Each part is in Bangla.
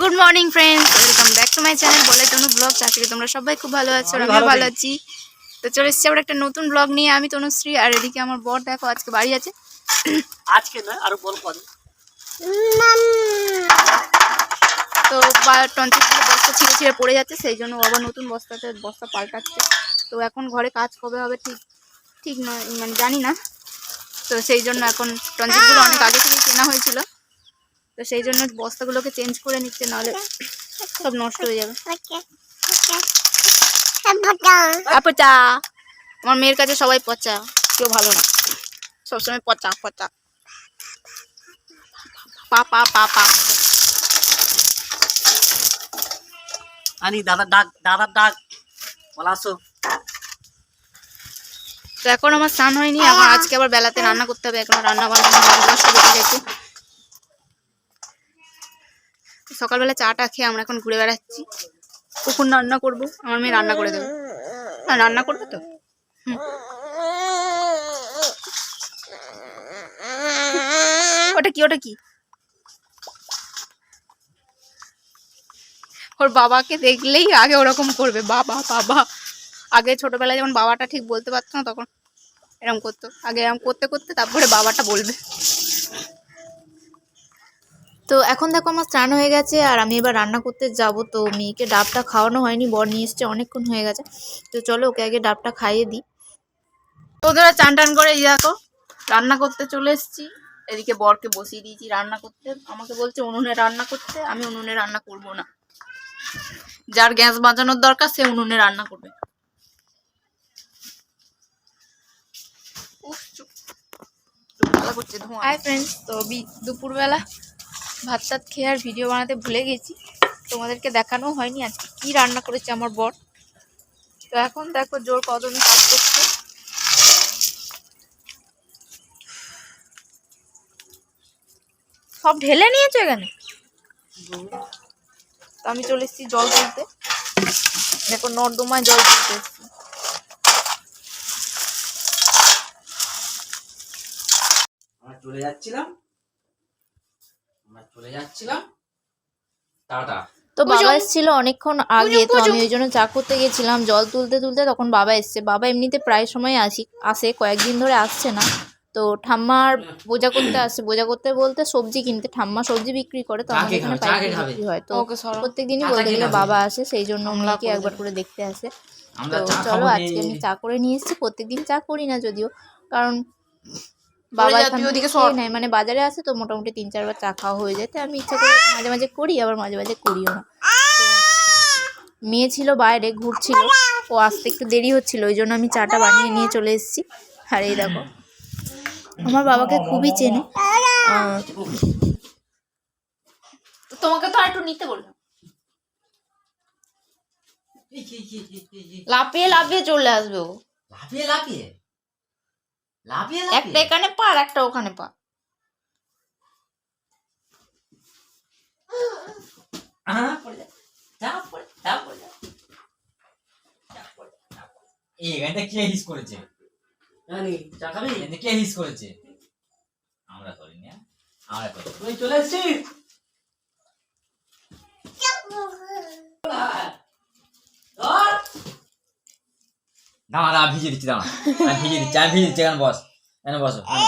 Good morning friends welcome back to my channel বলে তনু ব্লগ আশা করি তোমরা সবাই খুব ভালো আছো আমিও ভালো আছি। তো চলে এসেছি আবার একটা নতুন ব্লগ নিয়ে। আমি তনুশ্রী আর এদিকে আমার বর দেখো আজকে বাড়ি আছে। আজকে নয় আরও বল তো বা টনচিলগুলো বস্তা ছিঁড়ে ছিঁড়ে পড়ে যাচ্ছে সেই জন্য আবার নতুন বস্তাতে বস্তা পাল্টাচ্ছে। তো এখন ঘরে কাজ কবে হবে ঠিক ঠিক নয় মানে জানি না। তো সেই জন্য এখন টনচিলগুলো অনেক আগে থেকেই কেনা হয়েছিল। তো সেই জন্য বস্তাগুলোকে চেঞ্জ করে নিচ্ছে নাহলে সব নষ্ট হয়ে যাবে। পচা। আমার মেয়ের কাছে সবাই পচা কেউ ভালো না। সবসময় পচা পচা। পা পা পা পা। আনি দাদা ডাক দাদার ডাক। বলা আসো। তো এখন আমার স্নান হয়নি এখন আজকে আবার বেলাতে রান্না করতে হবে এখন রান্না বান্না শুরু হয়ে গেছে সকালবেলা চাটা খেয়ে আমরা এখন ঘুরে বেড়াচ্ছি। কখন রান্না করব, আমার মেয়ে রান্না করে দেবে। হ্যাঁ রান্না করবে তো? ওটা কি ওটা কি? ওর বাবাকে দেখলেই আগে ওরকম করবে, বাবা বাবা। আগে ছোটবেলায় যখন বাবাটা ঠিক বলতে পারতো না, তখন এরকম করতো। আগে এরকম করতে করতে তারপরে বাবাটা বলবে। তো এখন দেখো আমার স্নান হয়ে গেছে আর আমি এবার রান্না করতে যাব। তো মেয়েকে ডাবটা খাওয়ানো হয়নি, বর নিয়ে এসছে, অনেকক্ষণ হয়ে গেছে। তো চলো ওকে আগে ডাবটা খাইয়ে দিই। ওদের চান টান করে দেখো, রান্না করতে চলে এসেছি। এদিকে বরকে বসিয়ে দিয়েছি রান্না করতে। আমাকে বলছে, উনুনে রান্না করতে, আমি উনুনে রান্না করব না। যার গ্যাস বাঁচানোর দরকার, সে উনুনে রান্না করবে। করছে ধোঁয়া। হাই ফ্রেন্ডস তো দুপুরবেলা ভাত টাত খেয়ে আর ভিডিও বানাতে ভুলে গেছি। তোমাদেরকে দেখানো হয়নি আজকে। কি রান্না করেছে আমার বর? তো এখন দেখো জোর কদমে কাজ করছে। সব ঢেলে নিয়েছো এখানে? তো আমি চলে এসেছি জল তুলতে। দেখো নর্দমায় জল তুলতে এসেছি। চলে যাচ্ছিলাম। আমরা চলে যাচ্ছিলাম। টাটা। তো বাবা এসেছিল অনেকক্ষণ আগে তো আমি ওই জন্য চা করতে গেছিলাম। জল তুলতে তুলতে তখন বাবা এসছে। বাবা এমনিতে প্রায় সময় আসি আসে কয়েকদিন ধরে আসছে না। তো ঠাম্মার বোঝা করতে আসে। বোঝা করতে বলতে সবজি কিনতে। ঠাম্মা সবজি বিক্রি করে তো আমাদের এখানে পাইকারি বিক্রি হয়। তো প্রত্যেক দিনই বলতে গেলে বাবা আসে সেই জন্য করে। একবার করে দেখতে আসে। তো চলো আজকে আমি চা করে নিয়ে এসেছি। প্রত্যেকদিন চা করি না যদিও। কারণ বাবা। নেয় মানে বাজারে আসে তো মোটামুটি তিন চারবার চা খাওয়া হয়ে যায়। আমি ইচ্ছা করে মাঝে মাঝে করি আবার মাঝে মাঝে করিও না। মেয়ে ছিল বাইরে ঘুরছিল। ও আসতে একটু দেরি হচ্ছিল ওই জন্য আমি চাটা বানিয়ে নিয়ে চলে এসেছি। আর এই দেখো আমার বাবাকে খুবই চেনে। তো তোমাকে তো আর একটু নিতে বললাম। লাফিয়ে লাফিয়ে চলে আসবে ও। লাফিয়ে লাফিয়ে? একটা এখানে পা আর একটা ওখানে পা কে হিস করেছে? কে হিস করেছে? আমরা করিনি হ্যাঁ? আমরা করি চলে এসছিস ধর। দাঁড়া দাঁড়া ভিজে দিচ্ছি দাঁড়া আমি ভিজে দিচ্ছি, আমি ভিজে দিচ্ছি, এখানে বস, এখানে বসো এখানে।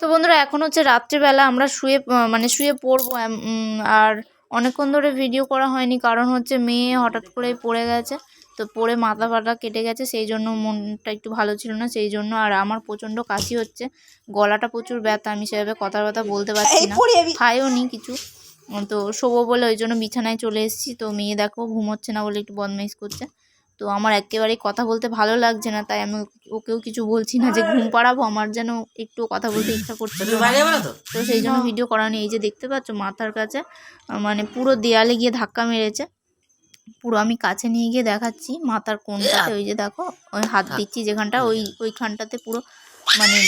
তো বন্ধুরা এখন হচ্ছে রাত্রিবেলা আমরা শুয়ে মানে শুয়ে পড়ব আর অনেকক্ষণ ধরে ভিডিও করা হয়নি কারণ হচ্ছে মেয়ে হঠাৎ করে পড়ে গেছে তো পড়ে মাথা ফাটা কেটে গেছে সেই জন্য মনটা একটু ভালো ছিল না সেই জন্য আর আমার প্রচণ্ড কাশি হচ্ছে গলাটা প্রচুর ব্যথা আমি সেভাবে কথার কথা বলতে পারছি না খাইও নি কিছু তো শোবো বলে ওই জন্য বিছানায় চলে এসেছি তো মেয়ে দেখো ঘুমোচ্ছে না বলে একটু বদমাইশ করছে তো আমার একেবারেই কথা বলতে ভালো লাগছে না তাই আমি ওকেও কিছু বলছি না যে ঘুম পাড়াবো আমার যেন একটু কথা বলতে ইচ্ছা করছে তো? সেই জন্য ভিডিও করা নেই এই যে দেখতে পাচ্ছ মাথার কাছে মানে পুরো দেয়ালে গিয়ে ধাক্কা মেরেছে। পুরো আমি কাছে নিয়ে গিয়ে দেখাচ্ছি মাথার কোনটাতে ওই যে দেখো ওই হাত দিচ্ছি যেখানটা ওই ওইখানটাতে পুরো মানে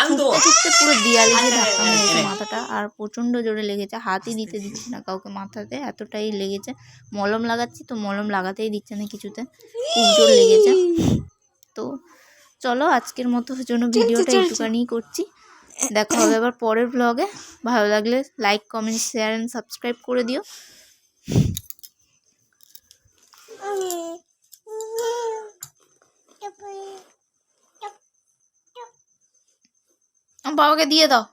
আমি তো ছুটতে ছুটতে পুরো দেয়ালে গিয়ে ধাক্কা মেরেছে মাথাটা। আর প্রচণ্ড জোরে লেগেছে। হাতই দিতে দিচ্ছে না কাউকে মাথাতে। এতটাই লেগেছে। মলম লাগাচ্ছি তো মলম লাগাতেই দিচ্ছে না কিছুতে। খুব জোর লেগেছে। তো চলো আজকের মতো জন্য ভিডিওটা একটুখানি করছি। দেখা হবে আবার পরের ব্লগে ভালো লাগলে like comment share and subscribe করে দিও। আমার বাবাকে দিয়ে দাও।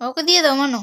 বাবাকে দিয়ে দাও মানো।